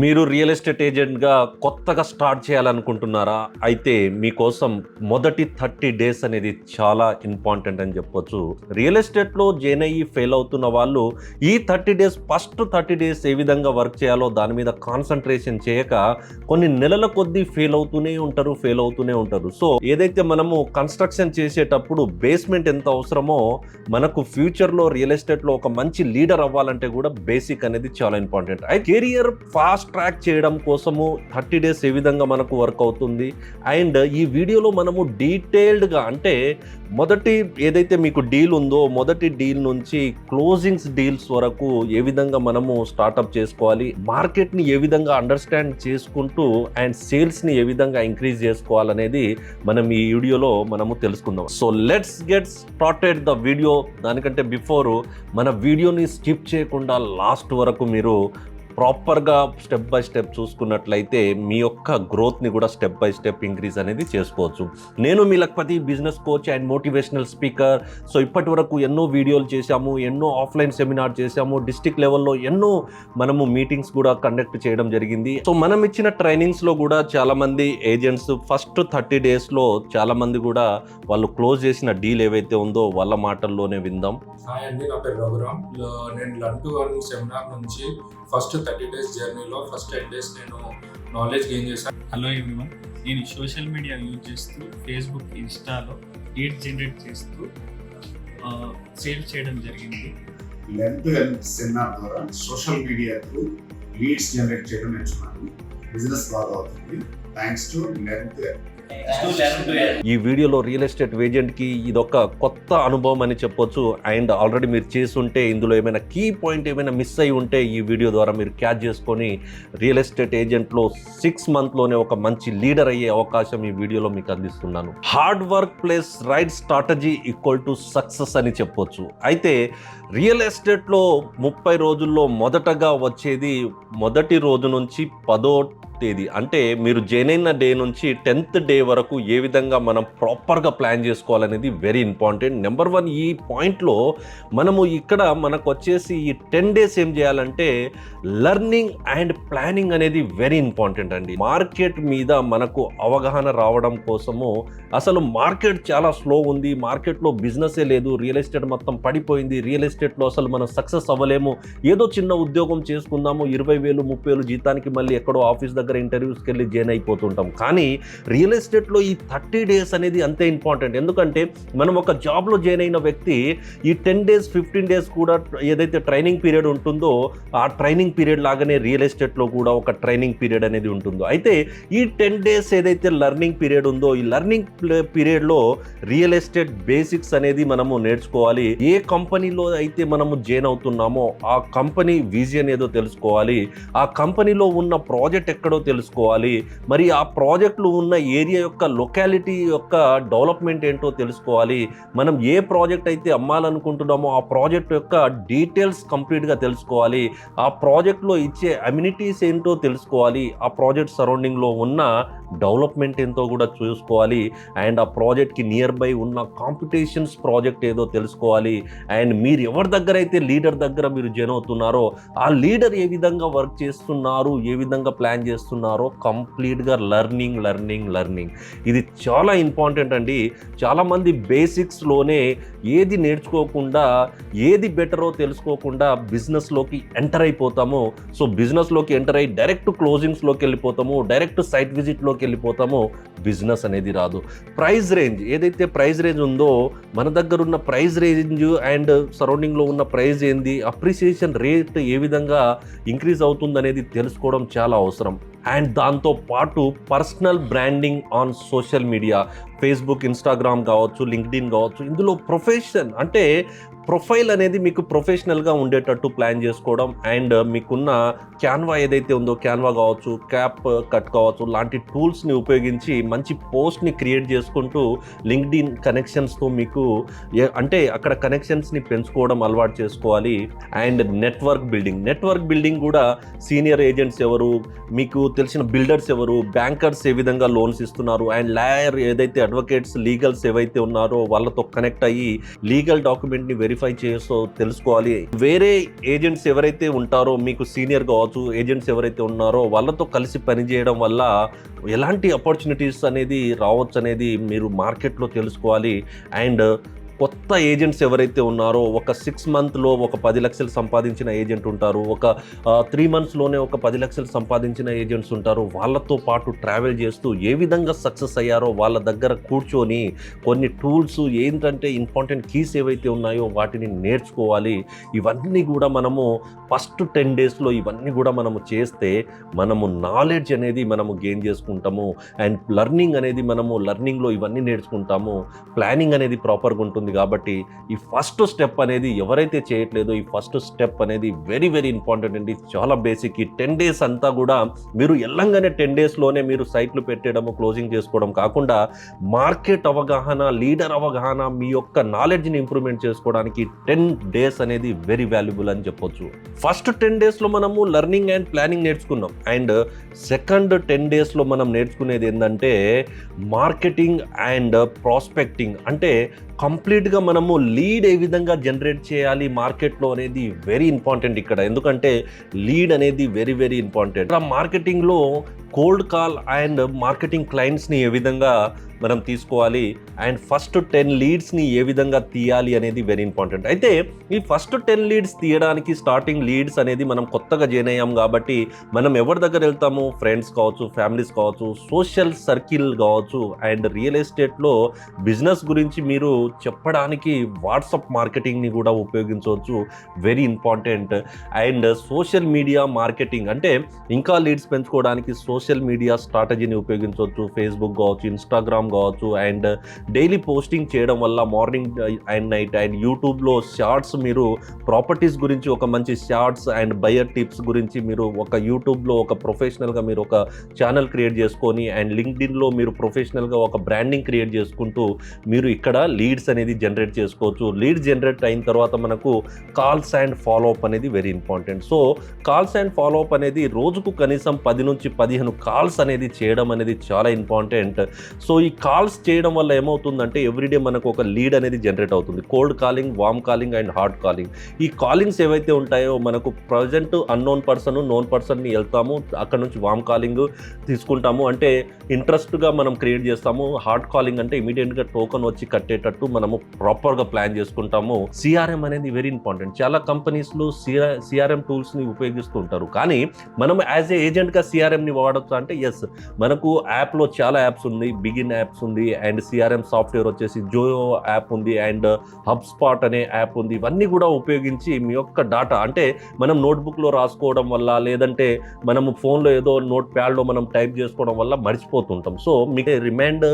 మీరు real estate ఏజెంట్గా కొత్తగా స్టార్ట్ చేయాలనుకుంటున్నారా? అయితే మీకోసం మొదటి థర్టీ డేస్ అనేది చాలా ఇంపార్టెంట్ అని చెప్పొచ్చు. రియల్ ఎస్టేట్లో జైన్ అయ్యి ఫెయిల్ అవుతున్న వాళ్ళు ఈ thirty days first thirty days ఏ విధంగా వర్క్ చేయాలో దాని మీద కాన్సన్ట్రేషన్ చేయక కొన్ని నెలల కొద్దీ ఫెయిల్ అవుతూనే ఉంటారు ఫెయిల్ అవుతూనే ఉంటారు. సో ఏదైతే మనము కన్స్ట్రక్షన్ చేసేటప్పుడు బేస్మెంట్ ఎంత అవసరమో మనకు ఫ్యూచర్లో రియల్ ఎస్టేట్లో ఒక మంచి లీడర్ అవ్వాలంటే కూడా బేసిక్ అనేది చాలా ఇంపార్టెంట్ అయితే కెరియర్ ఫాస్ట్ ట్రాక్ చేయడం కోసము థర్టీ డేస్ ఏ విధంగా మనకు వర్క్ అవుతుంది. అండ్ ఈ వీడియోలో మనము డీటెయిల్డ్గా అంటే మొదటి ఏదైతే మీకు డీల్ ఉందో మొదటి డీల్ నుంచి క్లోజింగ్స్ డీల్స్ వరకు ఏ విధంగా మనము స్టార్టప్ చేసుకోవాలి మార్కెట్ని ఏ విధంగా అండర్స్టాండ్ చేసుకుంటూ అండ్ సేల్స్ని ఏ విధంగా ఇంక్రీజ్ చేసుకోవాలనేది మనం ఈ వీడియోలో మనము తెలుసుకుందాం. So let's get started the video దానికంటే బిఫోర్ మన వీడియోని స్కిప్ చేయకుండా లాస్ట్ వరకు మీరు ప్రాపర్గా స్టెప్ బై స్టెప్ చూసుకున్నట్లయితే మీ యొక్క గ్రోత్ని కూడా స్టెప్ బై స్టెప్ ఇంక్రీజ్ అనేది చేసుకోవచ్చు. నేను మీ Lakhpati business coach and motivational speaker. So ఇప్పటి వరకు ఎన్నో వీడియోలు చేశాము ఎన్నో ఆఫ్లైన్ సెమినార్ చేశాము డిస్టిక్ లెవెల్లో ఎన్నో మనము మీటింగ్స్ కూడా కండక్ట్ చేయడం జరిగింది. సో మనం ఇచ్చిన ట్రైనింగ్స్లో కూడా చాలామంది ఏజెంట్స్ ఫస్ట్ థర్టీ డేస్లో చాలామంది కూడా వాళ్ళు క్లోజ్ చేసిన డీల్ ఏవైతే ఉందో వాళ్ళ మాటల్లోనే విందాం. హాయ్ అండి నా పేరు రఘురామ్. నేను లంటూ సెమినార్ నుంచి ఫస్ట్ థర్టీ డేస్ జర్నీలో ఫస్ట్ టెన్ డేస్ నేను నాలెడ్జ్ గెయిన్ చేశాను హలో ఎవ్రీవన్ నేను సోషల్ మీడియా యూజ్ చేస్తూ ఫేస్బుక్ ఇన్స్టాలో లీడ్ జనరేట్ చేస్తూ సేల్ చేయడం జరిగింది. లెంత్ సెమినార్ ద్వారా social media through leads generate చేయడం నేర్చుకున్నాను. బిజినెస్ బాగా అవుతుంది. థ్యాంక్స్ టు లెంత్ ఈ వీడియోలో రియల్ ఎస్టేట్ ఏజెంట్కి ఇదొక కొత్త అనుభవం అని చెప్పొచ్చు. అండ్ ఆల్రెడీ మీరు చేస్తుంటే ఇందులో ఏమైనా కీ పాయింట్ ఏమైనా మిస్ అయి ఉంటే ఈ వీడియో ద్వారా మీరు క్యాచ్ చేసుకొని రియల్ ఎస్టేట్ ఏజెంట్లో సిక్స్ మంత్లోనే ఒక మంచి లీడర్ అయ్యే అవకాశం ఈ వీడియోలో మీకు అందిస్తున్నాను. Hard work plus right strategy equal to success అని చెప్పొచ్చు. అయితే రియల్ ఎస్టేట్లో ముప్పై రోజుల్లో మొదటగా వచ్చేది మొదటి రోజు నుంచి పదో తేదీ. అంటే మీరు జాయిన్ అయిన డే నుంచి టెన్త్ డే వరకు ఏ విధంగా మనం ప్రాపర్గా ప్లాన్ చేసుకోవాలనేది వెరీ ఇంపార్టెంట్. నెంబర్ వన్ ఈ పాయింట్లో మనము ఇక్కడ మనకు వచ్చేసి ఈ టెన్ డేస్ ఏం చేయాలంటే లెర్నింగ్ అండ్ ప్లానింగ్ అనేది వెరీ ఇంపార్టెంట్ అండి. మార్కెట్ మీద మనకు అవగాహన రావడం కోసము అసలు మార్కెట్ చాలా స్లో ఉంది. మార్కెట్లో బిజినెసే లేదు. రియల్ ఎస్టేట్ మొత్తం పడిపోయింది. రియల్ ఎస్టేట్లో అసలు మనం సక్సెస్ అవ్వలేము. ఏదో చిన్న ఉద్యోగం చేసుకుందాము. ఇరవై వేలు ముప్పై వేలు జీతానికి మళ్ళీ ఎక్కడో ఆఫీస్ దగ్గర ఇంటర్వ్యూస్కి వెళ్ళి జాయిన్ అయిపోతుంటాం. కానీ రియల్ ఎస్టేట్లో ఈ థర్టీ డేస్ అనేది అంతే ఇంపార్టెంట్. ఎందుకంటే మనం ఒక జాబ్లో జాయిన్ అయిన వ్యక్తి ఈ టెన్ డేస్ ఫిఫ్టీన్ డేస్ కూడా ఏదైతే ట్రైనింగ్ పీరియడ్ ఉంటుందో ఆ ట్రైనింగ్ పీరియడ్ లాగానే రియల్ ఎస్టేట్లో కూడా ఒక ట్రైనింగ్ పీరియడ్ అనేది ఉంటుందో. అయితే ఈ టెన్ డేస్ ఏదైతే లర్నింగ్ పీరియడ్ ఉందో ఈ లర్నింగ్ పీరియడ్లో రియల్ ఎస్టేట్ బేసిక్స్ అనేది మనము నేర్చుకోవాలి. ఏ కంపెనీలో అయితే మనము జాయిన్ అవుతున్నామో ఆ కంపెనీ విజన్ ఏదో తెలుసుకోవాలి. ఆ కంపెనీలో ఉన్న ప్రాజెక్ట్ ఎక్కడ తెలుసుకోవాలి. మరి ఆ ప్రాజెక్టులు ఉన్న ఏరియా యొక్క లొకాలిటీ యొక్క డెవలప్మెంట్ ఏంటో తెలుసుకోవాలి. మనం ఏ ప్రాజెక్ట్ అయితే అమ్మాలనుకుంటున్నామో ఆ ప్రాజెక్ట్ యొక్క డీటెయిల్స్ కంప్లీట్గా తెలుసుకోవాలి. ఆ ప్రాజెక్ట్లో ఇచ్చే అమ్యూనిటీస్ ఏంటో తెలుసుకోవాలి. ఆ ప్రాజెక్ట్ సరౌండింగ్లో ఉన్న డెవలప్మెంట్ ఏంటో కూడా చూసుకోవాలి. అండ్ ఆ ప్రాజెక్ట్కి నియర్ బై ఉన్న కాంపిటీషన్స్ ప్రాజెక్ట్ ఏదో తెలుసుకోవాలి. అండ్ మీరు ఎవరి దగ్గర అయితే లీడర్ దగ్గర మీరు జన్ అవుతున్నారో ఆ లీడర్ ఏ విధంగా వర్క్ చేస్తున్నారు ఏ విధంగా ప్లాన్ చేస్తున్నారు కంప్లీట్గా లర్నింగ్ లర్నింగ్ లర్నింగ్. ఇది చాలా ఇంపార్టెంట్ అండి. చాలామంది బేసిక్స్లోనే ఏది నేర్చుకోకుండా ఏది బెటరో తెలుసుకోకుండా బిజినెస్లోకి ఎంటర్ అయిపోతామో సో బిజినెస్లోకి ఎంటర్ అయ్యి డైరెక్ట్ క్లోజింగ్స్లోకి వెళ్ళిపోతాము డైరెక్ట్ సైట్ విజిట్లోకి వెళ్ళిపోతామో బిజినెస్ అనేది రాదు. ప్రైస్ రేంజ్ ఏదైతే ప్రైస్ రేంజ్ ఉందో మన దగ్గర ఉన్న ప్రైస్ రేంజ్ అండ్ సరౌండింగ్లో ఉన్న ప్రైస్ ఏంది అప్రిసియేషన్ రేట్ ఏ విధంగా ఇంక్రీజ్ అవుతుంది అనేది తెలుసుకోవడం చాలా అవసరం. అండ్ దాంతో పాటు personal branding on social media Facebook Instagram కావచ్చు లింక్డ్ఇన్ కావచ్చు ఇందులో ప్రొఫెషన్ అంటే ప్రొఫైల్ అనేది మీకు ప్రొఫెషనల్గా ఉండేటట్టు ప్లాన్ చేసుకోవడం అండ్ మీకున్న క్యాన్వా ఏదైతే ఉందో క్యాన్వా కావచ్చు క్యాప్ కట్ కావచ్చు లాంటి టూల్స్ని ఉపయోగించి మంచి పోస్ట్ని క్రియేట్ చేసుకుంటూ లింక్డ్ఇన్ కనెక్షన్స్తో మీకు అంటే అక్కడ కనెక్షన్స్ని పెంచుకోవడం అలవాటు చేసుకోవాలి. And network building network building కూడా సీనియర్ ఏజెంట్స్ ఎవరు మీకు తెలిసిన బిల్డర్స్ ఎవరు బ్యాంకర్స్ ఏ విధంగా లోన్స్ ఇస్తున్నారు అండ్ లాయర్ ఏదైతే అడ్వకేట్స్ లీగల్స్ ఏవైతే ఉన్నారో వాళ్ళతో కనెక్ట్ అయ్యి లీగల్ డాక్యుమెంట్ని వెరిఫై చేసో తెలుసుకోవాలి. వేరే ఏజెంట్స్ ఎవరైతే ఉంటారో మీకు సీనియర్ కావచ్చు ఏజెంట్స్ ఎవరైతే ఉన్నారో వాళ్ళతో కలిసి పనిచేయడం వల్ల ఎలాంటి ఆపర్చునిటీస్ అనేది రావచ్చు అనేది మీరు మార్కెట్లో తెలుసుకోవాలి. అండ్ కొత్త ఏజెంట్స్ ఎవరైతే ఉన్నారో ఒక సిక్స్ మంత్లో ఒక పది లక్షలు సంపాదించిన ఏజెంట్ ఉంటారు. ఒక త్రీ మంత్స్లోనే ఒక పది లక్షలు సంపాదించిన ఏజెంట్స్ ఉంటారు. వాళ్ళతో పాటు ట్రావెల్ చేస్తూ ఏ విధంగా సక్సెస్ అయ్యారో వాళ్ళ దగ్గర కూర్చొని కొన్ని టూల్స్ ఏంటంటే ఇంపార్టెంట్ కీస్ ఏవైతే ఉన్నాయో వాటిని నేర్చుకోవాలి. ఇవన్నీ కూడా మనము ఫస్ట్ టెన్ డేస్లో ఇవన్నీ కూడా మనము చేస్తే మనము నాలెడ్జ్ అనేది మనము గెయిన్ చేసుకుంటాము. అండ్ లర్నింగ్ అనేది మనము లర్నింగ్లో ఇవన్నీ నేర్చుకుంటాము. ప్లానింగ్ అనేది ప్రాపర్గా ఉంటుంది. కాబట్టి ఈ ఫస్ట్ స్టెప్ అనేది ఎవరైతే చేయట్లేదో ఈ ఫస్ట్ స్టెప్ అనేది వెరీ వెరీ ఇంపార్టెంట్ అండి. చాలా బేసిక్ ఈ టెన్ డేస్ అంతా కూడా మీరు ఎల్లంగానే టెన్ డేస్లోనే మీరు సైట్లు పెట్టడము క్లోజింగ్ చేసుకోవడం కాకుండా మార్కెట్ అవగాహన లీడర్ అవగాహన మీ యొక్క నాలెడ్జ్ని ఇంప్రూవ్మెంట్ చేసుకోవడానికి టెన్ డేస్ అనేది వెరీ వాల్యుబుల్ అని చెప్పొచ్చు. ఫస్ట్ టెన్ డేస్లో మనము లర్నింగ్ అండ్ ప్లానింగ్ నేర్చుకున్నాం. అండ్ సెకండ్ టెన్ డేస్లో మనం నేర్చుకునేది ఏంటంటే మార్కెటింగ్ అండ్ ప్రాస్పెక్టింగ్ అంటే కంప్లీట్గా మనము లీడ్ ఏ విధంగా జనరేట్ చేయాలి మార్కెట్లో అనేది వెరీ ఇంపార్టెంట్ ఇక్కడ. ఎందుకంటే లీడ్ అనేది వెరీ వెరీ ఇంపార్టెంట్. మార్కెటింగ్లో కోల్డ్ కాల్ అండ్ మార్కెటింగ్ క్లయింట్స్ని ఏ విధంగా మనం తీసుకోవాలి అండ్ ఫస్ట్ టెన్ లీడ్స్ని ఏ విధంగా తీయాలి అనేది వెరీ ఇంపార్టెంట్. అయితే ఈ ఫస్ట్ టెన్ లీడ్స్ తీయడానికి స్టార్టింగ్ లీడ్స్ అనేది మనం కొత్తగా జాయిన్ అయ్యాం కాబట్టి మనం ఎవరి దగ్గర వెళ్తాము ఫ్రెండ్స్ కావచ్చు ఫ్యామిలీస్ కావచ్చు సోషల్ సర్కిల్ కావచ్చు అండ్ రియల్ ఎస్టేట్లో బిజినెస్ గురించి మీరు చెప్పడానికి వాట్సాప్ మార్కెటింగ్ని కూడా ఉపయోగించవచ్చు. Very important. And social media marketing అంటే ఇంకా లీడ్స్ పెంచుకోవడానికి సోషల్ సోషల్ మీడియా స్ట్రాటజీని ఉపయోగించవచ్చు ఫేస్బుక్ కావచ్చు ఇన్స్టాగ్రామ్ కావచ్చు అండ్ డైలీ పోస్టింగ్ చేయడం వల్ల మార్నింగ్ అండ్ నైట్ అండ్ యూట్యూబ్లో షార్ట్స్ మీరు ప్రాపర్టీస్ గురించి ఒక మంచి షార్ట్స్ అండ్ బయర్ టిప్స్ గురించి మీరు ఒక యూట్యూబ్లో ఒక ప్రొఫెషనల్గా మీరు ఒక ఛానల్ క్రియేట్ చేసుకొని అండ్ లింక్డ్ఇన్లో మీరు ప్రొఫెషనల్గా ఒక బ్రాండింగ్ క్రియేట్ చేసుకుంటూ మీరు ఇక్కడ లీడ్స్ అనేది జనరేట్ చేసుకోవచ్చు. లీడ్స్ జనరేట్ అయిన తర్వాత మనకు కాల్స్ అండ్ ఫాలో అప్ అనేది very important. So calls and follow up అనేది రోజుకు కనీసం పది నుంచి పదిహేను కాల్స్ అనేది చేయడం అనేది చాలా ఇంపార్టెంట్. సో ఈ కాల్స్ చేయడం వల్ల ఏమవుతుందంటే ఎవ్రీడే మనకు ఒక లీడ్ అనేది జనరేట్ అవుతుంది. Cold calling warm calling and hot calling. ఈ కాలింగ్స్ ఏవైతే ఉంటాయో మనకు ప్రజెంట్ అన్నోన్ పర్సన్ నోన్ పర్సన్ని వెళ్తాము. అక్కడ నుంచి వామ్ కాలింగ్ తీసుకుంటాము. అంటే ఇంట్రెస్ట్గా మనం క్రియేట్ చేస్తాము. హార్ట్ కాలింగ్ అంటే ఇమీడియట్గా టోకన్ వచ్చి కట్టేటట్టు మనము ప్రాపర్గా ప్లాన్ చేసుకుంటాము. సిఆర్ఎం అనేది వెరీ ఇంపార్టెంట్. చాలా కంపెనీస్లో సిఆర్ సిఆర్ఎం టూల్స్ని ఉపయోగిస్తుంటారు. కానీ మనం యాజ్ ఏ ఏజెంట్గా సిఆర్ఎంని వాడచ్చు అంటే ఎస్ మనకు యాప్లో చాలా యాప్స్ ఉంది. బిగిన్ యాప్స్ ఉంది అండ్ సిఆర్ఎం సాఫ్ట్వేర్ వచ్చేసి జోయో యాప్ ఉంది అండ్ హబ్ స్పాట్ అనే యాప్ ఉంది. ఇవన్నీ కూడా ఉపయోగించి మీ యొక్క డాటా అంటే మనం నోట్బుక్లో రాసుకోవడం వల్ల లేదంటే మనము ఫోన్లో ఏదో నోట్ ప్యాడ్లో మనం టైప్ చేసుకోవడం వల్ల మర్చిపోతుంటాం. సో మీకు రిమైండ్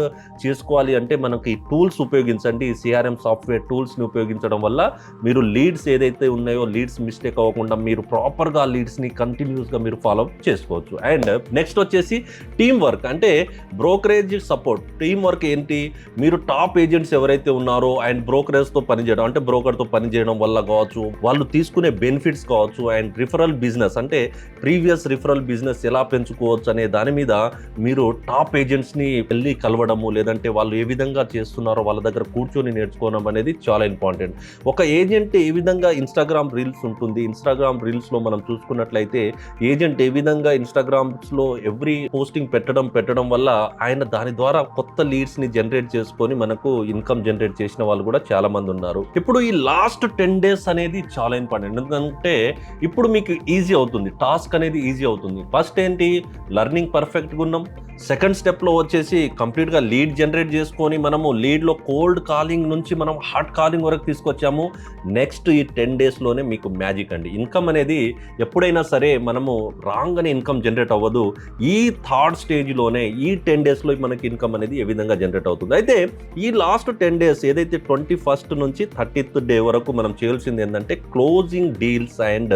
చేసుకోవాలి అంటే మనకి టూల్స్ ఉపయోగించండి. సిఆర్ఎం సాఫ్ట్వేర్ టూల్స్ని ఉపయోగించడం వల్ల మీరు లీడ్స్ ఏదైతే ఉన్నాయో లీడ్స్ మిస్టేక్ అవ్వకుండా మీరు ప్రాపర్గా లీడ్స్ని కంటిన్యూస్గా మీరు ఫాలో చేసుకోవచ్చు. అండ్ నెక్స్ట్ నెక్స్ట్ వచ్చేసి టీం వర్క్. అంటే బ్రోకరేజ్ సపోర్ట్. టీం వర్క్ ఏంటి? మీరు టాప్ ఏజెంట్స్ ఎవరైతే ఉన్నారో అండ్ బ్రోకరేజ్తో పనిచేయడం అంటే బ్రోకర్తో పనిచేయడం వల్ల కావచ్చు వాళ్ళు తీసుకునే బెనిఫిట్స్ కావచ్చు అండ్ రిఫరల్ బిజినెస్. అంటే ప్రీవియస్ రిఫరల్ బిజినెస్ ఎలా పెంచుకోవచ్చు అనే దాని మీద మీరు టాప్ ఏజెంట్స్ని వెళ్ళి కలవడము లేదంటే వాళ్ళు ఏ విధంగా చేస్తున్నారో వాళ్ళ దగ్గర కూర్చొని నేర్చుకోవడం అనేది చాలా ఇంపార్టెంట్. ఒక ఏజెంట్ ఏ విధంగా ఇన్స్టాగ్రామ్ రీల్స్ ఉంటుంది? ఇన్స్టాగ్రామ్ రీల్స్లో మనం చూసుకున్నట్లయితే ఏజెంట్ ఏ విధంగా ఇన్స్టాగ్రామ్స్లో ఎవ్రీ పోస్టింగ్ పెట్టడం పెట్టడం వల్ల ఆయన దాని ద్వారా కొత్త లీడ్స్ని జనరేట్ చేసుకొని మనకు ఇన్కమ్ జనరేట్ చేసిన వాళ్ళు కూడా చాలా మంది ఉన్నారు. ఇప్పుడు ఈ లాస్ట్ టెన్ డేస్ అనేది చాలా ఇంపార్టెంట్ ఎందుకంటే ఇప్పుడు మీకు ఈజీ అవుతుంది. టాస్క్ అనేది ఈజీ అవుతుంది. ఫస్ట్ ఏంటి? లర్నింగ్ పర్ఫెక్ట్గా ఉన్నాం. సెకండ్ స్టెప్లో వచ్చేసి కంప్లీట్గా లీడ్ జనరేట్ చేసుకొని మనము లీడ్లో కోల్డ్ కాలింగ్ నుంచి మనం హాట్ కాలింగ్ వరకు తీసుకొచ్చాము. నెక్స్ట్ ఈ టెన్ డేస్లోనే మీకు మ్యాజిక్ అండి. ఇన్కమ్ అనేది ఎప్పుడైనా సరే మనము రాంగ్ అని ఇన్కమ్ జనరేట్ అవ్వదు. ఈ థర్డ్ స్టేజ్లోనే ఈ టెన్ డేస్లో మనకి ఇన్కమ్ అనేది ఏ విధంగా జనరేట్ అవుతుంది? అయితే ఈ లాస్ట్ టెన్ డేస్ ఏదైతే ట్వంటీ ఫస్ట్ నుంచి థర్టీత్ డే వరకు మనం చేయాల్సింది ఏంటంటే closing deals and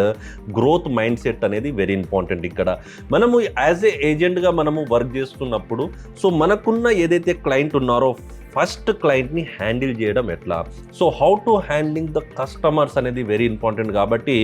growth mindset అనేది వెరీ ఇంపార్టెంట్ ఇక్కడ. మనము యాజ్ ఏ ఏజెంట్గా మనము వర్క్ చేస్తున్నప్పుడు సో మనకున్న ఏదైతే క్లయింట్ ఉన్నారో ఫస్ట్ క్లయింట్ని హ్యాండిల్ చేయడం ఎట్లా? So how to handle the customers అనేది వెరీ ఇంపార్టెంట్ కాబట్టి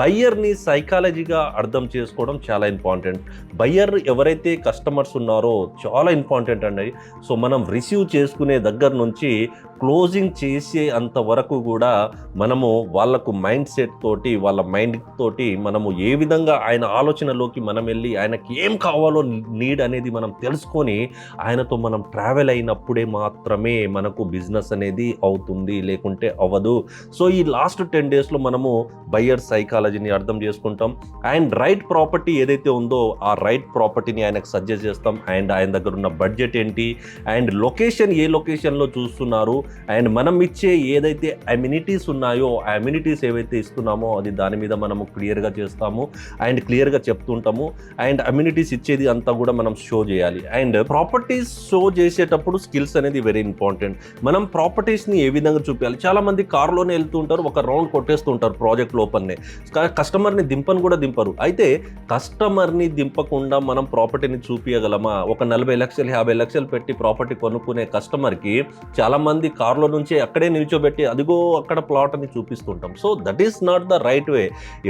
బయ్యర్ని సైకాలజీగా అర్థం చేసుకోవడం చాలా ఇంపార్టెంట్ బయ్యర్ ఎవరైతే కస్టమర్స్ ఉన్నారో చాలా ఇంపార్టెంట్ అండి. సో మనం రిసీవ్ చేసుకునే దగ్గర నుంచి క్లోజింగ్ చేసే అంత వరకు కూడా మనము వాళ్ళకు మైండ్ సెట్ తోటి వాళ్ళ మైండ్ తోటి మనము ఏ విధంగా ఆయన ఆలోచనలోకి మనం వెళ్ళి ఆయనకి ఏం కావాలో నీడ్ అనేది మనం తెలుసుకొని ఆయనతో మనం ట్రావెల్ అయినప్పుడే మాత్రమే మనకు బిజినెస్ అనేది అవుతుంది లేకుంటే అవ్వదు. సో ఈ లాస్ట్ టెన్ డేస్లో మనము బయ్యర్ సైకాలజీని అర్థం చేసుకుంటాం. అండ్ రైట్ ప్రాపర్టీ ఏదైతే ఉందో ఆ రైట్ ప్రాపర్టీని ఆయనకు సజెస్ట్ చేస్తాం. అండ్ ఆయన దగ్గర ఉన్న బడ్జెట్ ఏంటి? అండ్ లొకేషన్ ఏ లొకేషన్లో చూస్తున్నారు? అండ్ మనం ఇచ్చే ఏదైతే అమ్యూనిటీస్ ఉన్నాయో ఆ అమ్యూనిటీస్ ఏవైతే ఇస్తున్నామో అది దాని మీద మనము క్లియర్గా చేస్తాము అండ్ క్లియర్గా చెప్తుంటాము అండ్ అమ్యూనిటీస్ ఇచ్చేది అంతా కూడా మనం షో చేయాలి. అండ్ ప్రాపర్టీస్ షో చేసేటప్పుడు స్కిల్స్ అనేది వెరీ ఇంపార్టెంట్ మనం ప్రాపర్టీస్ని ఏ విధంగా చూపించాలి? చాలామంది కారులోనే వెళ్తుంటారు ఒక రౌండ్ కొట్టేస్తుంటారు ప్రాజెక్ట్ లోపలనే. కస్టమర్ని దింపని కూడా దింపరు. అయితే కస్టమర్ని దింపకుండా మనం ప్రాపర్టీని చూపించగలమా ఒక నలభై లక్షలు యాభై లక్షలు పెట్టి ప్రాపర్టీ కొనుక్కునే కస్టమర్కి చాలామంది కార్లో నుంచి అక్కడే నిల్చోబెట్టి అదిగో అక్కడ ప్లాట్ అని చూపిస్తుంటాం. So that is not the right way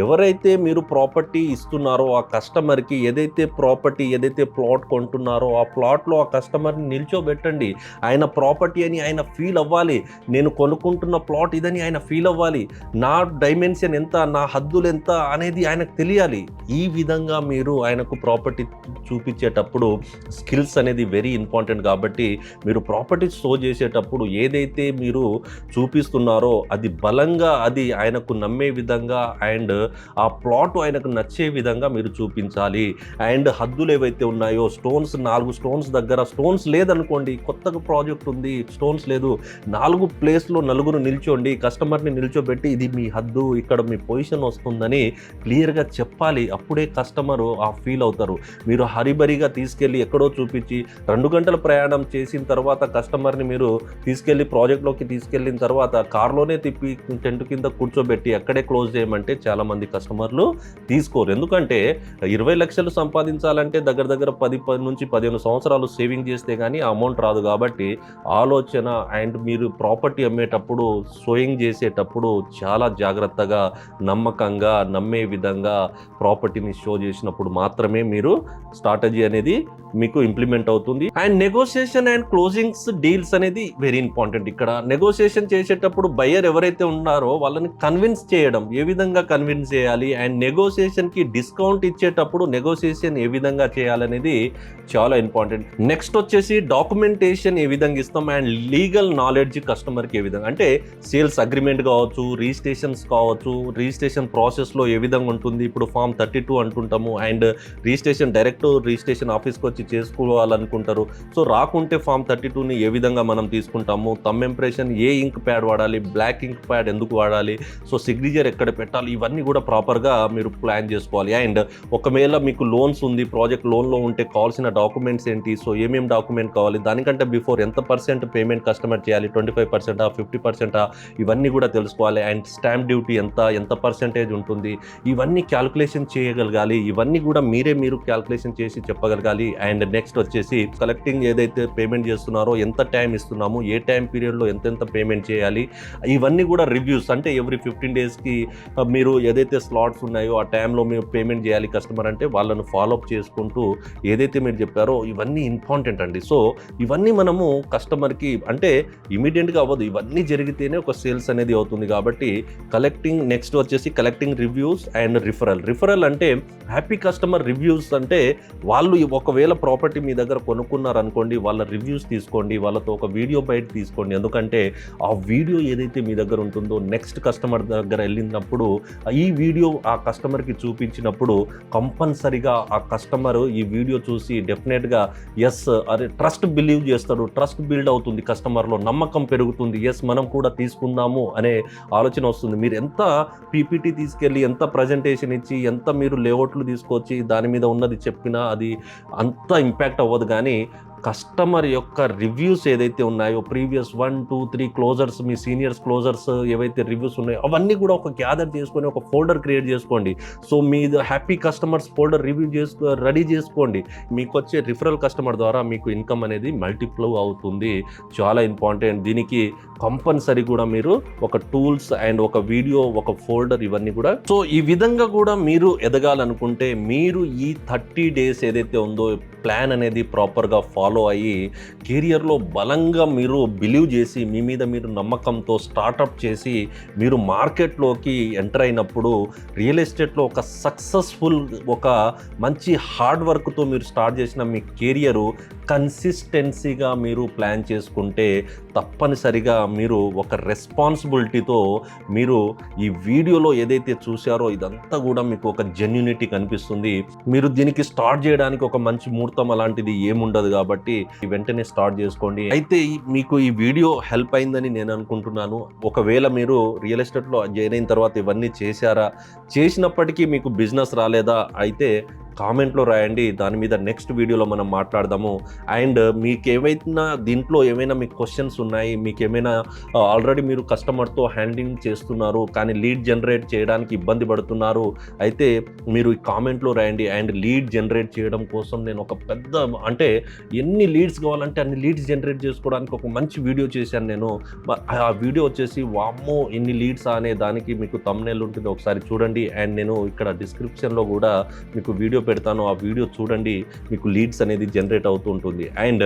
ఎవరైతే మీరు ప్రాపర్టీ ఇస్తున్నారో ఆ కస్టమర్కి ఏదైతే ప్రాపర్టీ ఏదైతే ప్లాట్ కొంటున్నారో ఆ ప్లాట్లో ఆ కస్టమర్ని నిల్చోబెట్టండి. ఆయన ప్రాపర్టీ అని ఆయన ఫీల్ అవ్వాలి. నేను కొనుక్కుంటున్న ప్లాట్ ఇదని ఆయన ఫీల్ అవ్వాలి. నా డైమెన్షన్ ఎంత నా హద్దులు ఎంత అనేది ఆయనకు తెలియాలి. ఈ విధంగా మీరు ఆయనకు ప్రాపర్టీ చూపించేటప్పుడు స్కిల్స్ అనేది వెరీ ఇంపార్టెంట్ కాబట్టి మీరు ప్రాపర్టీ షో చేసేటప్పుడు ఏదైతే మీరు చూపిస్తున్నారో అది బలంగా అది ఆయనకు నమ్మే విధంగా అండ్ ఆ ప్లాట్ ఆయనకు నచ్చే విధంగా మీరు చూపించాలి. అండ్ హద్దులు ఏవైతే ఉన్నాయో స్టోన్స్ నాలుగు స్టోన్స్ దగ్గర స్టోన్స్ లేదనుకోండి కొత్తగా ప్రాజెక్ట్ ఉంది స్టోన్స్ లేదు నాలుగు ప్లేస్లో నలుగురు నిల్చోండి కస్టమర్ని నిల్చోబెట్టి ఇది మీ హద్దు ఇక్కడ మీ పొజిషన్ వస్తుందని క్లియర్గా చెప్పాలి. అప్పుడే కస్టమరు ఆ ఫీల్ అవుతారు. మీరు హరిబరిగా తీసుకెళ్ళి ఎక్కడో చూపించి రెండు గంటల ప్రయాణం చేసిన తర్వాత కస్టమర్ని మీరు తీసుకెళ్ళి ప్రాజెక్ట్లోకి తీసుకెళ్ళిన తర్వాత కార్లోనే తిప్పి టెంట్ కింద కూర్చోబెట్టి అక్కడే క్లోజ్ చేయమంటే చాలామంది కస్టమర్లు తీసుకోరు. ఎందుకంటే ఇరవై లక్షలు సంపాదించాలంటే దగ్గర దగ్గర పది పది నుంచి పదిహేను సంవత్సరాలు సేవింగ్ చేస్తే కానీ ఆ అమౌంట్ రాదు కాబట్టి ఆలోచన అండ్ మీరు ప్రాపర్టీ అమ్మేటప్పుడు సోయింగ్ చేసేటప్పుడు చాలా జాగ్రత్తగా నమ్మకంగా నమ్మే విధంగా ప్రాపర్టీని షో చేసినప్పుడు మాత్రమే మీరు స్ట్రాటజీ అనేది మీకు ఇంప్లిమెంట్ అవుతుంది. And negotiation and closings deals అనేది వెరీ ఇంపార్టెంట్. ఇక్కడ నెగోషియేషన్ చేసేటప్పుడు బయ్యర్ ఎవరైతే ఉన్నారో వాళ్ళని కన్విన్స్ చేయడం ఏ విధంగా కన్విన్స్ చేయాలి అండ్ నెగోషియేషన్కి డిస్కౌంట్ ఇచ్చేటప్పుడు నెగోషియేషన్ ఏ విధంగా చేయాలనేది చాలా ఇంపార్టెంట్ నెక్స్ట్ వచ్చేసి డాక్యుమెంటేషన్ ఏ విధంగా ఇస్తాం అండ్ లీగల్ నాలెడ్జ్ కస్టమర్కి ఏ విధంగా. అంటే సేల్స్ అగ్రిమెంట్ కావచ్చు రిజిస్ట్రేషన్స్ కావచ్చు రిజిస్ట్రేషన్ ప్రాసెస్లో ఏ విధంగా ఉంటుంది ఇప్పుడు ఫామ్ థర్టీ టూ అంటుంటాము అండ్ రిజిస్ట్రేషన్ డైరెక్ట్ రిజిస్ట్రేషన్ ఆఫీస్కి వచ్చి చేసుకోవాలనుకుంటారు. సో రాకుంటే ఫామ్ థర్టీ టూని ఏ విధంగా మనం తీసుకుంటాము తమ్ ఇంప్రెషన్ ఏ ఇంక్ ప్యాడ్ వాడాలి బ్లాక్ ఇంక్ ప్యాడ్ ఎందుకు వాడాలి సో సిగ్నేచర్ ఎక్కడ పెట్టాలి ఇవన్నీ కూడా ప్రాపర్గా మీరు ప్లాన్ చేసుకోవాలి. అండ్ ఒకవేళ మీకు లోన్స్ ఉంది ప్రాజెక్ట్ లోన్లో ఉంటే కావాల్సిన డాక్యుమెంట్స్ ఏంటి సో ఏమేమి డాక్యుమెంట్ కావాలి దానికంటే బిఫోర్ ఎంత పర్సెంట్ పేమెంట్ కస్టమర్ చేయాలి ట్వంటీ ఫైవ్ పర్సెంటా ఫిఫ్టీ పర్సెంటా ఇవన్నీ కూడా తెలుసుకోవాలి. అండ్ స్టాంప్ డ్యూటీ ఎంత ఎంత పర్సెంటేజ్ ఉంటుంది ఇవన్నీ క్యాల్కులేషన్ చేయగలగాలి ఇవన్నీ కూడా మీరే మీరు క్యాల్కులేషన్ చేసి చెప్పగలగాలి. అండ్ నెక్స్ట్ వచ్చేసి కలెక్టింగ్ ఏదైతే పేమెంట్ చేస్తున్నారో ఎంత టైం ఇస్తున్నాము ఏ టైం పీరియడ్లో ఎంతెంత పేమెంట్ చేయాలి? ఇవన్నీ కూడా రివ్యూస్. అంటే ఎవ్రీ ఫిఫ్టీన్ డేస్కి మీరు ఏదైతే స్లాట్స్ ఉన్నాయో ఆ టైంలో మీరు పేమెంట్ చేయాలి కస్టమర్ అంటే వాళ్ళను ఫాలోఅప్ చేసుకుంటూ ఏదైతే మీరు చెప్పారో ఇవన్నీ ఇంపార్టెంట్ అండి. సో ఇవన్నీ మనము కస్టమర్కి అంటే ఇమీడియట్గా అవ్వదు. ఇవన్నీ జరిగితేనే ఒక సేల్స్ అనేది అవుతుంది కాబట్టి కలెక్టింగ్ నెక్స్ట్ వచ్చేసి collecting reviews and referral. Referral అంటే హ్యాపీ కస్టమర్ రివ్యూస్ అంటే వాళ్ళు ఒకవేళ ప్రాపర్టీ మీ దగ్గర కొనుక్కున్నారు అనుకోండి వాళ్ళ రివ్యూస్ తీసుకోండి వాళ్ళతో ఒక వీడియో బయట తీసుకోండి ఎందుకంటే ఆ వీడియో ఏదైతే మీ దగ్గర ఉంటుందో నెక్స్ట్ కస్టమర్ దగ్గర వెళ్ళినప్పుడు ఈ వీడియో ఆ కస్టమర్కి చూపించినప్పుడు కంపల్సరిగా ఆ కస్టమర్ ఈ వీడియో చూసి డెఫినెట్గా ఎస్ అరే ట్రస్ట్ బిలీవ్ చేస్తాడు. ట్రస్ట్ బిల్డ్ అవుతుంది కస్టమర్లో నమ్మకం పెరుగుతుంది. ఎస్ మనం కూడా తీసుకుందాము అనే ఆలోచన వస్తుంది. మీరు ఎంత పీపీటీ తీసుకెళ్ళి ఎంత ప్రజెంటేషన్ ఇచ్చి ఎంత మీరు లేఅవుట్లు తీసుకొచ్చి దాని మీద ఉన్నది చెప్పినా అది అంత ఇంపాక్ట్ అవ్వదు. కానీ కస్టమర్ యొక్క రివ్యూస్ ఏదైతే ఉన్నాయో previous one two three closers మీ సీనియర్స్ క్లోజర్స్ ఏవైతే రివ్యూస్ ఉన్నాయో అవన్నీ కూడా ఒక గ్యాదర్ చేసుకొని ఒక ఫోల్డర్ క్రియేట్ చేసుకోండి. సో మీ హ్యాపీ కస్టమర్స్ ఫోల్డర్ రివ్యూ చేసుకో రెడీ చేసుకోండి. మీకు వచ్చే రిఫరల్ కస్టమర్ ద్వారా మీకు ఇన్కమ్ అనేది మల్టిప్లై అవుతుంది. చాలా ఇంపార్టెంట్. దీనికి కంపల్సరీ కూడా మీరు ఒక టూల్స్ అండ్ ఒక వీడియో ఒక ఫోల్డర్ ఇవన్నీ కూడా. సో ఈ విధంగా కూడా మీరు ఎదగాలనుకుంటే మీరు ఈ థర్టీ డేస్ ఏదైతే ఉందో ప్లాన్ అనేది ప్రాపర్గా ఫాలో ఫాలో అయ్యి కెరియర్లో బలంగా మీరు బిలీవ్ చేసి మీ మీద మీరు నమ్మకంతో స్టార్టప్ చేసి మీరు మార్కెట్లోకి ఎంటర్ అయినప్పుడు రియల్ ఎస్టేట్లో ఒక సక్సెస్ఫుల్ ఒక మంచి హార్డ్ వర్క్తో మీరు స్టార్ట్ చేసిన మీ కెరియరు కన్సిస్టెన్సీగా మీరు ప్లాన్ చేసుకుంటే తప్పనిసరిగా మీరు ఒక రెస్పాన్సిబిలిటీతో మీరు ఈ వీడియోలో ఏదైతే చూశారో ఇదంతా కూడా మీకు ఒక జెన్యునిటీ కనిపిస్తుంది. మీరు దీనికి స్టార్ట్ చేయడానికి ఒక మంచి ముహూర్తం అలాంటిది ఏముండదు కాబట్టి కాబట్టి వెంటనే స్టార్ట్ చేసుకోండి. అయితే ఈ- మీకు ఈ వీడియో హెల్ప్ అయిందని నేను అనుకుంటున్నాను. ఒకవేళ మీరు రియల్ ఎస్టేట్లో జాయిన్ అయిన తర్వాత ఇవన్నీ చేశారా? చేసినప్పటికీ మీకు బిజినెస్ రాలేదా? అయితే కామెంట్లో రాయండి. దాని మీద నెక్స్ట్ వీడియోలో మనం మాట్లాడదాము. అండ్ మీకు ఏమైనా దీంట్లో ఏమైనా మీకు క్వశ్చన్స్ ఉన్నాయి మీకు ఏమైనా ఆల్రెడీ మీరు కస్టమర్తో హ్యాండ్లింగ్ చేస్తున్నారు కానీ లీడ్ జనరేట్ చేయడానికి ఇబ్బంది పడుతున్నారు అయితే మీరు ఈ కామెంట్లో రాయండి. అండ్ లీడ్ జనరేట్ చేయడం కోసం నేను ఒక పెద్ద అంటే ఎన్ని లీడ్స్ కావాలంటే అన్ని లీడ్స్ జనరేట్ చేసుకోవడానికి ఒక మంచి వీడియో చేశాను నేను. ఆ వీడియో వచ్చేసి వామ్మో ఎన్ని లీడ్స్ అనే దానికి మీకు తమ్నేల్ ఉంటుంది. ఒకసారి చూడండి. అండ్ నేను ఇక్కడ డిస్క్రిప్షన్లో కూడా మీకు వీడియో పెడతాను ఆ వీడియో చూడండి మీకు లీడ్స్ అనేది జనరేట్ అవుతూ ఉంటుంది. అండ్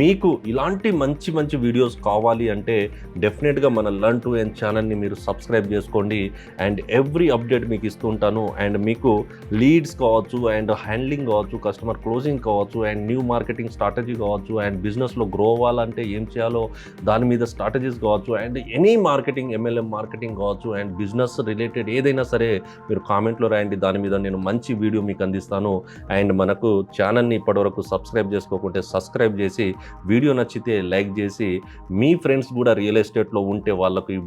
మీకు ఇలాంటి మంచి మంచి వీడియోస్ కావాలి అంటే డెఫినెట్గా మన లర్న్ టు ఎన్ ఛానల్ని మీరు సబ్స్క్రైబ్ చేసుకోండి. అండ్ ఎవ్రీ అప్డేట్ మీకు ఇస్తూ ఉంటాను. అండ్ మీకు లీడ్స్ కావచ్చు అండ్ హ్యాండ్లింగ్ కావచ్చు కస్టమర్ క్లోజింగ్ కావచ్చు అండ్ న్యూ మార్కెటింగ్ స్ట్రాటజీ కావచ్చు అండ్ బిజినెస్లో గ్రో అవ్వాలంటే ఏం చేయాలో దాని మీద స్ట్రాటజీస్ కావచ్చు and any marketing MLM marketing కావచ్చు అండ్ బిజినెస్ రిలేటెడ్ ఏదైనా సరే మీరు కామెంట్లో రాయండి. దాని మీద నేను మంచి వీడియో మీకు అందిస్తాను. అండ్ మనకు ఛానల్ని ఇప్పటివరకు సబ్స్క్రైబ్ చేసుకోకుంటే సబ్స్క్రైబ్ చేసి వీడియో నచ్చితే లైక్ చేసి మీ ఫ్రెండ్స్ కూడా రియల్ ఎస్టేట్లో ఉంటే వాళ్ళకు ఈ-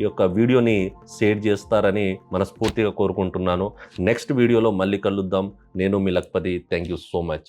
ఈ యొక్క వీడియోని షేర్ చేస్తారని మనస్ఫూర్తిగా కోరుకుంటున్నాను. నెక్స్ట్ వీడియోలో మళ్ళీ కలుద్దాం. నేను మీ Lakhpati. Thank you so much.